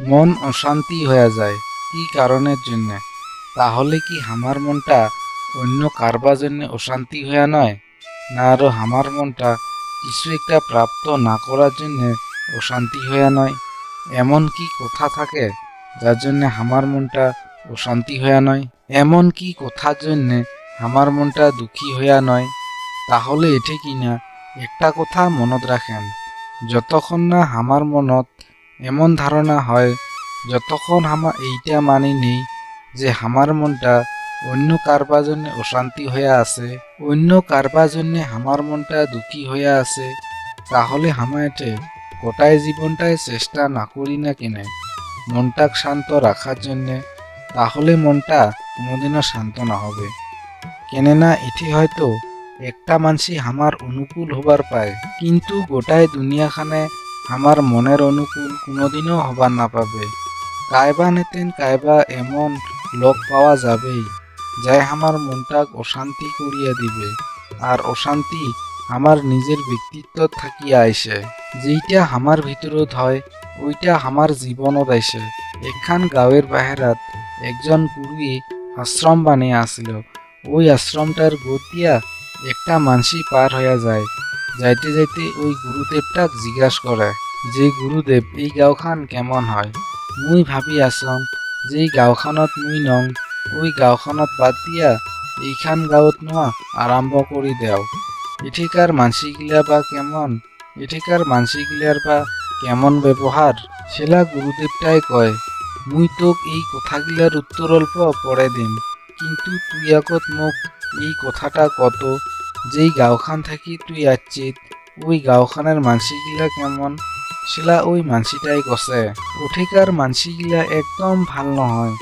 মন অশান্তি হয়ে যায়, কি কারণের জন্য? তাহলে কি আমার মনটা অন্য কারবার জন্য অশান্তি হয়ে নয়? না আরও আমার মনটা কিছু একটা প্রাপ্ত না করার জন্য অশান্তি হয়ে নয়? এমন কি কথা থাকে যার জন্য আমার মনটা অশান্তি হয়ে নয়? এমন কি কথার জন্য আমার মনটা দুঃখী হইয়া নয়? তাহলে এটি কিনা একটা কথা মনত রাখেন, যতক্ষণ না আমার মনত এমন ধারণা হয়, যতক্ষণ আমার এইটা মানি নেই যে আমার মনটা অন্য কারবার জন্য অশান্তি হয়ে আছে, অন্য কারবার জন্য আমার মনটা দুঃখী হয়ে আছে, তাহলে আমায়টে গোটায় জীবনটায় চেষ্টা না করি না কেনে। মনটাক শান্ত রাখার জন্যে তাহলে মনটা কোনোদিনও শান্ত না হবে। কেননা এটি হয়তো একটা মানসি আমার অনুকূল হবার পায়, কিন্তু গোটায় দুনিয়াখানে আমার মনের অনুকূল কোনোদিনও হবার না পাবে কায়বা নেতেন কায়বা এমন লোক পাওয়া যাবেই, যাই আমার মনটাক অশান্তি করিয়া দিবে, আর অশান্তি আমার নিজের ব্যক্তিত্ব থাকিয়া আইসে। যেইটা আমার ভিতরত হয় ওইটা আমার জীবনত আইসে। এখান গাঁয়ের বাহেরাত একজন গুরুই আশ্রম বানিয়ে আসিল ওই আশ্রমটার গতিয়া একটা মানসি পার হইয়া যায়। যাইতে যাইতে ওই গুরুদেবটাক জিজ্ঞাসা করে যে গুরুদেব এই গাঁওখান কেমন হয়? মুই ভাবি আছং যে গাঁওখানত মুই নং, ওই গাঁওখানত বাদ দিয়া এইখান গাঁৱত নোয়া আৰম্ভ কৰি দেও। এঠিকার মানসিগিলা বা কেমন? এঠিকার মানসিগিলার বা কেমন ব্যবহার সেলা গুরুদেবটাই কয়, মুই তোক এই কথাগিলার উত্তর অল্প পরে দিম, কিন্তু তুই আগত মোক এই কথাটা কত? যেই গাঁওখান থাকি তুই আচ্ছিত, ওই গাঁওখানের মানসিগিলা কেমন? সেলা ওই মানসিটাই কছে উঠিকার মানসিগিলা একদম ভালো নহয়।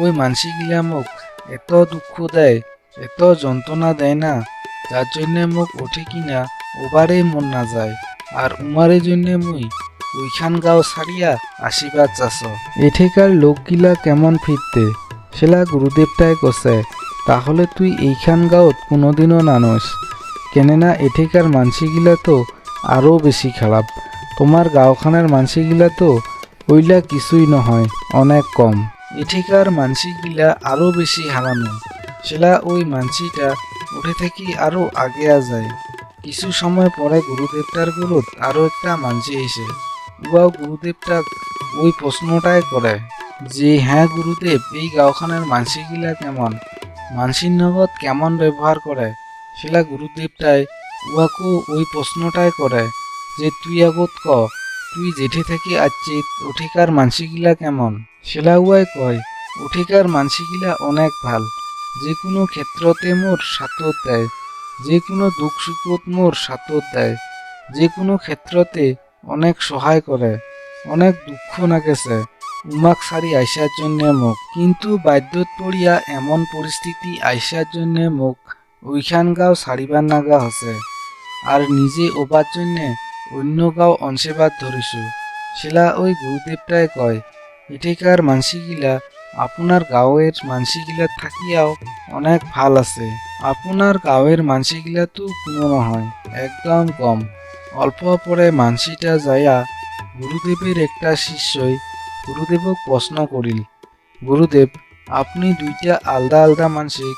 ওই মানসিগিলা মোক এত দুঃখ দেয়, এত যন্ত্রণা দেয় না। যার জন্যে মোক উঠে কিনা ওবারেই মন না যায় আর উমারে জন্যে মুই ওইখান গাঁও ছাড়িয়া আশীর্বাদ চাষ এঠিকার লোকগিলা কেমন ফিরতে সেলা গুরুদেবটাই কছে, তাহলে তুই এইখান গাঁৱত কোনোদিনও নানস কেননা এঠিকার মানসিগিলা তো আরও বেশি খারাপ তোমার গাঁওখানের মানসিগিলা তো ওইলা কিছুই নহয়, অনেক কম। এঠিকার মানসিগিলা আরও বেশি হারানো। সেলা ওই মানসিটা উঠে থেকে আরও আগেয়া যায়। কিছু সময় পরে গুরুদেবটার গুরুত আরও একটা মানসি এসে। উয়াও গুরুদেবটা ওই প্রশ্নটাই করে যে হ্যাঁ গুরুদেব, এই গাঁওখানের মানসিগিলা কেমন? মানসির নগদ কেমন ব্যবহার করে? সেলা গুরুদেবটাই উহাকু ওই প্রশ্নটাই করে। যে তুই আগত ক, তুই জেঠে থেকে আচ্ছিত উঠিকার মানসিগিলা কেমন? সেলাউয়াই কয়, উঠিকার মানসিগিলা অনেক ভালো। যে কোনো ক্ষেত্রতে মোর সাতত দেয়, যে কোনো দুঃখ সুখত মোর সাতত দেয়। যে কোনো ক্ষেত্রতে অনেক সহায় করে, অনেক দুঃখ নাগেছে, উমাক সারি আইসার জন্যে মোক। কিন্তু বাধ্যত পড়িয়া এমন পরিস্থিতি আইসার জন্যে মোক ওইখান গাঁও ছাড়িবার নাগা হসে। আর নিজে ওবার জন্যে অন্য গাঁও অংশেবাদ ধরিছু সেলা ওই গুরুদেবটাই কয় এঠিকার মানসিগিলা আপনার গাঁৱের মানসিগিলা থাকিয়াও অনেক ভালো আছে। আপনার গাঁৱের মানসিগিলা তো কোনো নহয়, একদম কম। অল্প পরে মানসিটা যাইয়া গুরুদেবের একটা শিষ্যই গুরুদেবক প্রশ্ন করিল গুরুদেব আপনি দুইটা আলদা আলদা মানসিক,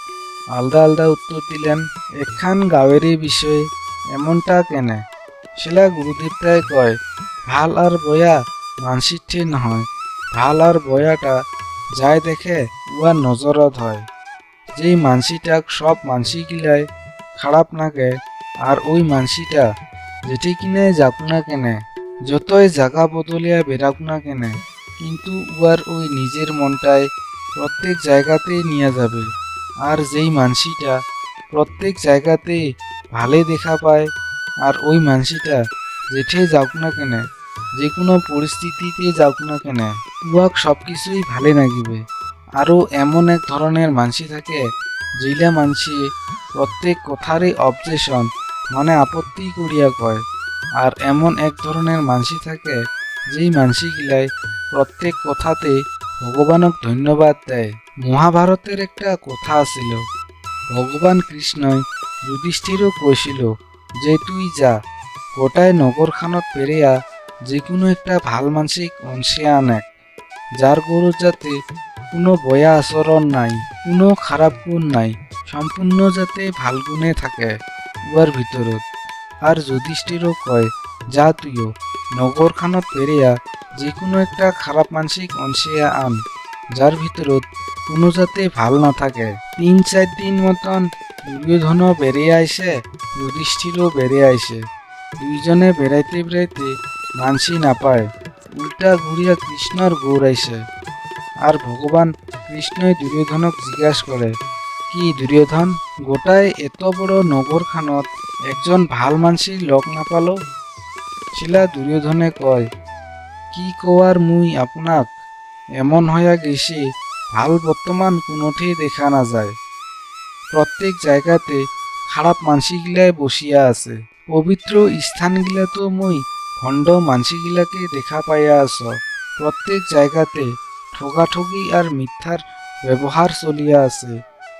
আলদা আলদা উত্তর দিলেন, এখান গাঁৱেরই বিষয়ে এমনটা কেনে? সেলা গুরুদেবটাই কয়, ভালো আর বয়া মানসিকটি নহয়। ভালো আর বয়াটা যাই দেখে উয়ার নজরত হয়। যেই মানসিটাক সব মানসিগিলাই খারাপ নাগে আর ওই মানসিটা যেটি কিনে যাক না কেনে, যতই জাগা বদলিয়া বেরাক না কেনে, কিন্তু উয়ার ওই নিজের মনটায় প্রত্যেক জায়গাতেই নিয়ে যাবে। আর যেই মানসিটা প্রত্যেক জায়গাতে ভালে দেখা পায় আর ওই মানসিটা যেঠে যাক না কেনে যে কোনো পরিস্থিতিতে যাক না কেনে উয়াক সব কিছুই ভালে লাগিবে আরও এমন এক ধরনের মানসি থাকে, যেইলা মানসি প্রত্যেক কথারই অবজেশন মানে আপত্তি করিয়া কয়। আর এমন এক ধরনের মানসি থাকে, যেই মানসিগিলাই প্রত্যেক কথাতে ভগবানক ধন্যবাদ দেয়। মহাভারতের একটা কথা আছিল, ভগবান কৃষ্ণই যুধিষ্ঠিরও কৈছিল যে তুই যা। গোটায় নগরখানত পেরিয়া যে কোনো একটা ভালো মানসিক অংশে আনে যার গরু যাতে কোনো বয়া আচরণ নাই, কোনো খারাপ গুণ নাই, সম্পূর্ণ যাতে ভালো গুণে থাকে উয়ার ভিতৰত আর যুধিষ্ঠিরও কয়, যা তুইও, নগরখানত পেরিয়া যে কোনো একটা খারাপ মানসিক অনসিয়া আন, যার ভিতৰত কোনো যাতে ভালো না থাকে। তিন চার দিন মতন দুর্যোধনও বেরিয়ে আইসে যুধিষ্ঠিরও বেরিয়ে আইসে দুইজনে বেড়াইতে বেড়াইতে মানসি নাপায়। উল্টা ঘুরিয়া কৃষ্ণর গৌর আইসে। আর ভগবান কৃষ্ণই দুর্যোধনক জিজ্ঞাসা করে, কি দুর্যোধন, গোটায় এত বড় নগরখানত একজন ভালো মানসির লগ নাপালো? শিলা দুর্যোধনে কয়, কি কোয়ার মুই আপনাক? এমন হইয়া গেছে, ভালো বর্তমান কোনোঠেই দেখা না যায়। প্রত্যেক জায়গাতে খারাপ মানসিগিলাই বসিয়া আছে। পবিত্র স্থানগিলা তো মুই ভণ্ড মানসিগিলাকে দেখা পাইয়া আছ। প্রত্যেক জায়গাতে ঠগাঠগি আর মিথ্যার ব্যবহার চলিয়া আছে।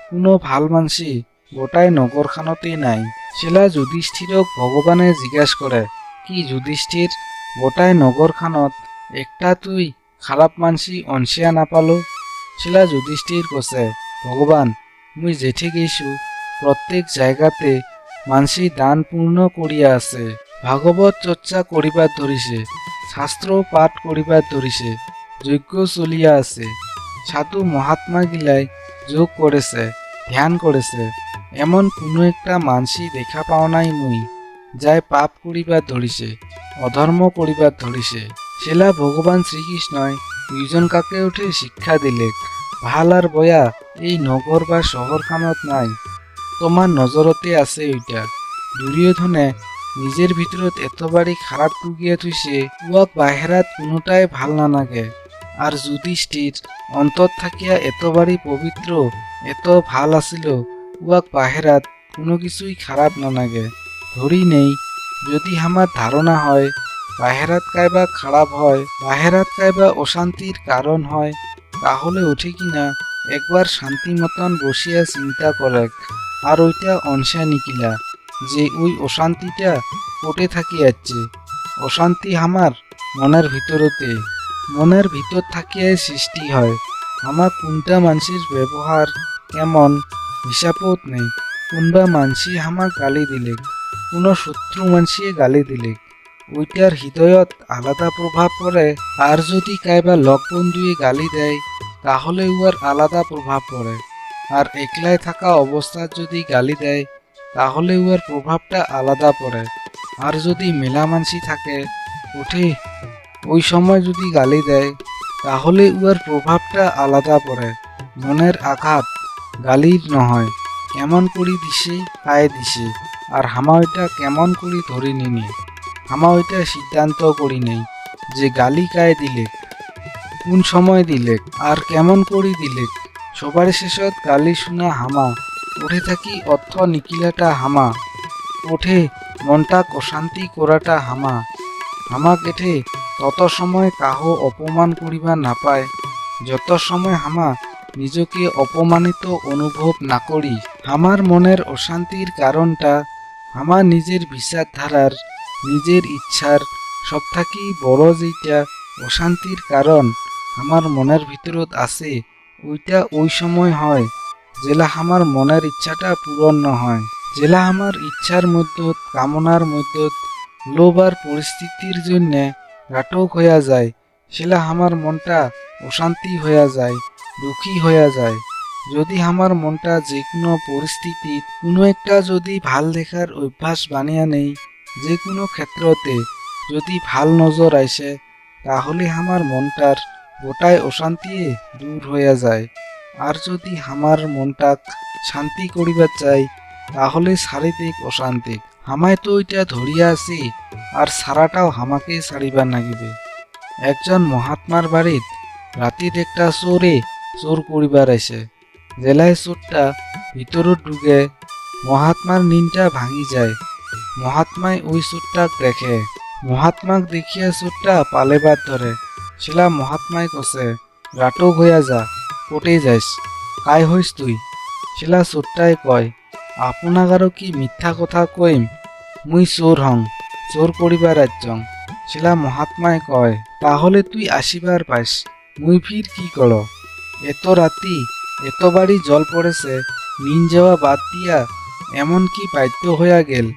কোনো ভালো মানসি গোটাই নগরখানতেই নাই। শিলা যুধিষ্ঠিরক ভগবানে জিজ্ঞাসা করে কি যুধিষ্ঠির গোটাই নগরখানত একটা তুই খারাপ মানসি অনসিয়া নাপালো? শিলা যুধিষ্ঠির কছে ভগবান মুই জেঠে গেছু প্রত্যেক জায়গাতে মানসি দান পূর্ণ করিয়া আছে, ভাগবত চর্চা করিবার ধরিছে শাস্ত্র পাঠ করিবার ধরিছে যজ্ঞ চলিয়া আছে, সাধু মহাত্মা গিলাই যোগ করেছে ধ্যান করেছে এমন কোনো একটা মানসি দেখা পাও নাই মুই, যাই পাপ করিবার ধরিছে অধর্ম করিবার ধরিছে সেলা ভগবান শ্রীকৃষ্ণই দুইজন কাকে উঠে শিক্ষা দিলে, ভালো আর বয়া এই নগর বা শহরখানত নাই। তোমার নজরতে আছে ওইটা দুর্যোধনে নিজের ভিতৰত এতবারই খারাপ টুকিয়া থৈছে উয়াক বাহেরাত কোনোটাই ভালো নালাগে। আর যুধিষ্ঠির অন্তত থাকিয়া এতবারই পবিত্র এত ভালো আছিল উয়াক বাহেরাত কোনো কিছুই খারাপ নালাগে। ধরি নেই, যদি আমার ধারণা হয় বাহেরাত কাইবা খারাপ হয় বাহেরাত কাইবা অশান্তির কারণ হয়, তাহলে উঠে কিনা একবার শান্তি মতন বসিয়া চিন্তা করে আর ওইটা অনসা নিকিলা যে ওই অশান্তিটা কোটে থাকি যাচ্ছে অশান্তি আমার মনের ভিতরতে, মনের ভিতর থাকিয়াই সৃষ্টি হয়। আমার কোনটা মানসির ব্যবহার কেমন হিসাবত নেই। কোনবা মানসি আমাক গালি দিলে কোনো শত্রু মানসিয়ে গালি দিলে ওইটার হৃদয়ত আলাদা প্রভাব পড়ে আর যদি কাইবা লগ বন্ধুয়ে গালি দেয়, তাহলে উয়ার আলাদা প্রভাব পড়ে আর একলাই থাকা অবস্থার যদি গালি দেয়, তাহলে উয়ার প্রভাবটা আলাদা পড়ে। আর যদি মেলামানসি থাকে উঠে ওই সময় যদি গালি দেয়, তাহলে উয়ার প্রভাবটা আলাদা পড়ে। মনের আঘাত গালির নহয়। কেমন করি দিছে কায়ে দিছে আর হামা ওইটা কেমন করি ধরে নিনি। হামা ওইটা সিদ্ধান্ত করি নেই যে গালি কায়ে দিলে কোন সময় দিলে আর কেমন করি দিলে সবার শেষত গালি শুনা হামা। উঠে থাকি অর্থ নিকিলাটা হামা। ওঠে মনটাক অশান্তি করাটা হামা। হামাক এঠে তত সময় কাহ অপমান করিবা নাপায়। যত সময় হামা নিজকে অপমানিত অনুভব না করি আমার মনের অশান্তির কারণটা আমার নিজের বিচারধারার নিজের ইচ্ছার সব থাকি বড় যেটা অশান্তির কারণ আমার মনের ভিতরত আছে ওইটা ওই সময় হয় জেলা আমার মনের ইচ্ছাটা পূরণ নহয় জেলা আমার ইচ্ছার মধ্যত কামনার মধ্যত লোভ আর পরিস্থিতির জন্য ঘাটক হইয়া যায়। সেলা আমার মনটা অশান্তি হইয়া যায়, দুঃখী হইয়া যায়। যদি আমার মনটা যে কোনো পরিস্থিতিত কোনো একটা যদি ভালো দেখার অভ্যাস বানিয়া নেই যে কোনো ক্ষেত্রতে যদি ভালো নজর আইসে তাহলে আমার মনটার গোটায় অশান্তিয়ে দূর হইয়া যায়। আর যদি আমার মনটাক শান্তি করিবার চাই, তাহলে শারীরিক অশান্তি। হামায় তো ওইটা ধরিয়া আছি আর সারাটাও হামাকে ছাড়িবার নাগিবে। একজন মহাত্মার বাড়িত রাতির একটা চোরে চোর করিবার আইসে জেলায় চোরটা ভিতরত ঢুকে মহাত্মার নিনটা ভাঙি যায়। মহাত্মায় ওই চোরটাক দেখে। মহাত্মাক দেখিয়া চোরটা পালেবার ধরে। শিলা মহাত্মায় কছে রাটক হইয়া যা কোটে যাইস কাই হইস তুই? শিলা চোরটাই কয়, আপনাক আরও কি মিথ্যা কথা কইম মুই চোর হং চোর করিবার রাজ্যং শিলা মহাত্মায় কয়, তাহলে তুই আসিবার পাইস মুই ফির কি করো এত রাতি এত বাড়ি জল পড়েছে নিন যাওয়া বাদ দিয়া, এমন কি বাধ্য হইয়া গেল?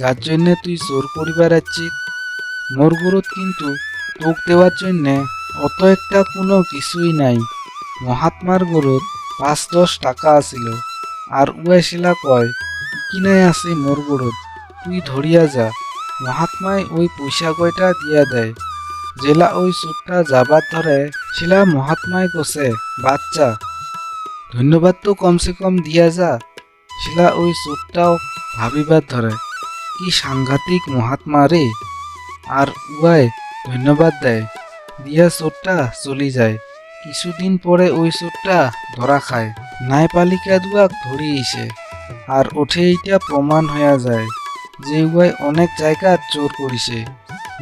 যার জন্যে তুই চোর করিবার আছিস মোর গুরুত কিন্তু তোক দেওয়ার জন্যে অত একটা কোনো কিছুই নাই। মহাত্মার গরুর পাঁচ দশ টাকা আছিল। আর উয়াই শিলা কয় কিনাই আছে মোর গরুত তুই ধরিয়া যা মহাত্মায় ওই পয়সা কয়টা দিয়া দেয়। জেলা ওই চোরটা যাবার ধরে শিলা মহাত্মায় কছে বাচ্চা, ধন্যবাদ তো কমসে কম দিয়া যা শিলা ওই চোরটাও ভাবিবার ধরে, কি সাংঘাতিক মহাত্মা রে। আর উয়াই ধন্যবাদ দেয়। দিয়া চোরটা চলি যায়। কিছুদিন পরে ওই চোরটা ধরা খায়। ন্যায়পালিকা দুয়াক ধরিয়েছে আর ওঠে এইটা প্রমাণ হইয়া যায় যে উয়াই অনেক জায়গা চোর করিছে।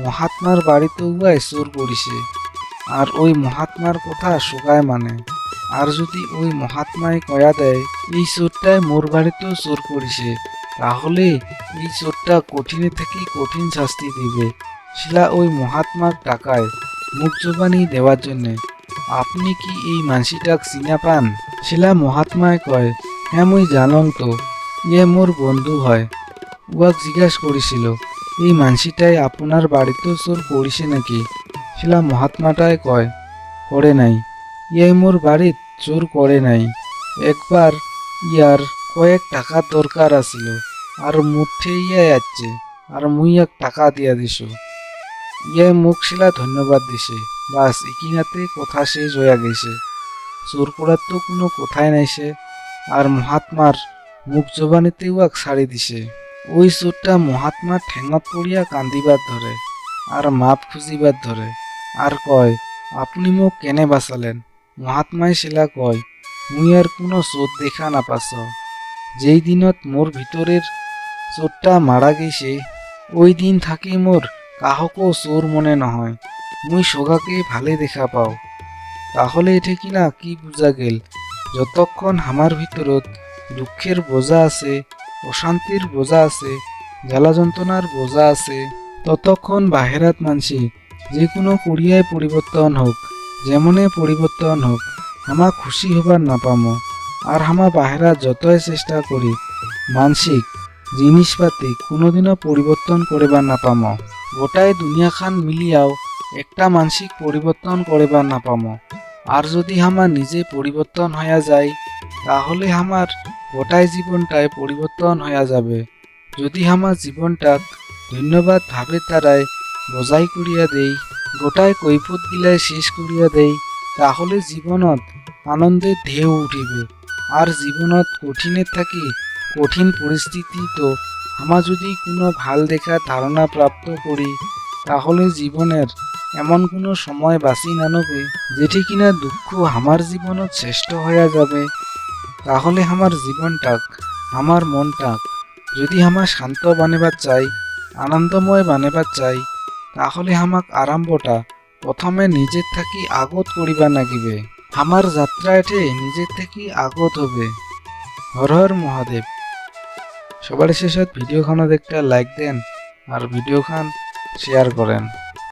মহাত্মার বাড়িতে উয়াই চোর করিছে। আর ওই মহাত্মার কথা শোকায় মানে। আর যদি ওই মহাত্মায় কয়া দেয়, এই চোরটাই মোর বাড়িতেও চোর করিছে, তাহলে এই চোরটা কঠিনে থেকে কঠিন শাস্তি দিবে। শিলা ওই মহাত্মার টাকায় জবানি দেওয়ার জন্যে। আপনি কি এই মানসিটাক চিনা পান? শিলা মহাত্মায় কয় হ্যাঁ মুই জানং তো ইয়ে মোর বন্ধু হয়। উয়াক জিজ্ঞাস করেছিল, এই মানসিটাই আপনার বাড়িতেও চোর করিছে নাকি? শিলা মহাত্মাটাই কয়, করে নাই। ইয়ে মোর বাড়িত চোর করে নাই। একবার ইয়ার কয়েক টাকার দরকার আছিল, আর মুঠে ইয়ে যাচ্ছে, আর মুই এক টাকা দিয়া দিছ। ইয়ে মুখ শিলা ধন্যবাদ দিছে। বাস ইকিনাতে কথা শেষ হইয়া গেছে। চোর করার তো কোনো কথাই নাইছে আর মহাত্মার মুখ জবানিতে উয়াক ছাড়ি দিছে। ওই চোরটা মহাত্মার ঠেঙত পড়িয়া কান্দিবার ধরে, আর মাপ খুঁজিবার ধরে। আর কয়, আপনি মোক কেনে বাঁচালেন? মহাত্মাই শিলা কয়, মুই আর কোনো চোর দেখা নাপাছ। যেই দিনত মোর ভিতরের চোরটা মারা গেছে, ওই দিন থাকি মোর কাহকও চোর মনে নহয়। মুই সগাকে ভালে দেখা পাও। তাহলে এঠে কিনা কি বুঝা গেল? যতক্ষণ আমার ভিতরত দুঃখের বোঝা আছে অশান্তির বোঝা আছে, জ্বালা যন্ত্রণার বোঝা আছে, ততক্ষণ বাহেরাত মানসি যে কোনো করিয়ায় পরিবর্তন হোক যেমনে পরিবর্তন হোক আমা খুশি হবার নাপামো। আর হামা বাহেরা যতই চেষ্টা করি মানসিক জিনিসপাতি কোনোদিনও পরিবর্তন করিবার নাপামো। গোটাই দুনিয়াখান মিলিয়াও একটা মানসিক পরিবর্তন করিবার নাপামো। আর যদি আমার নিজে পরিবর্তন হইয়া যায়, তাহলে আমার গোটাই জীবনটাই পরিবর্তন হইয়া যাবে। যদি আমার জীবনটা ধন্যবাদ ভাবে তারাই বজাই করিয়া দেই, গোটাই কৈফত গিলাই শেষ করিয়া দেই, তাহলে জীবনত আনন্দের ঢেউ উঠিবে। আর জীবনত কঠিনের থাকি কঠিন পরিস্থিতি তো আমা যদি কোনো ভালো দেখার ধারণা প্রাপ্ত করি, তাহলে জীবনের এমন কোনো সময় বাঁচি নানবে যেটি কিনা দুঃখ আমার জীবনত শ্রেষ্ঠ হইয়া যাবে। তাহলে আমার জীবনটাক আমার মনটাক যদি আমার শান্ত বানাবার চাই, আনন্দময় বানাবার চাই, তাহলে আমাক আরম্ভটা প্রথমে নিজের থাকি আগত করিবা নাগিবে। আমার যাত্রা এঠে নিজের থাকি আগত হবে হর হর মহাদেব। সবার শেষে ভিডিওখানত একটা লাইক দেন আর ভিডিওখান শেয়ার করেন।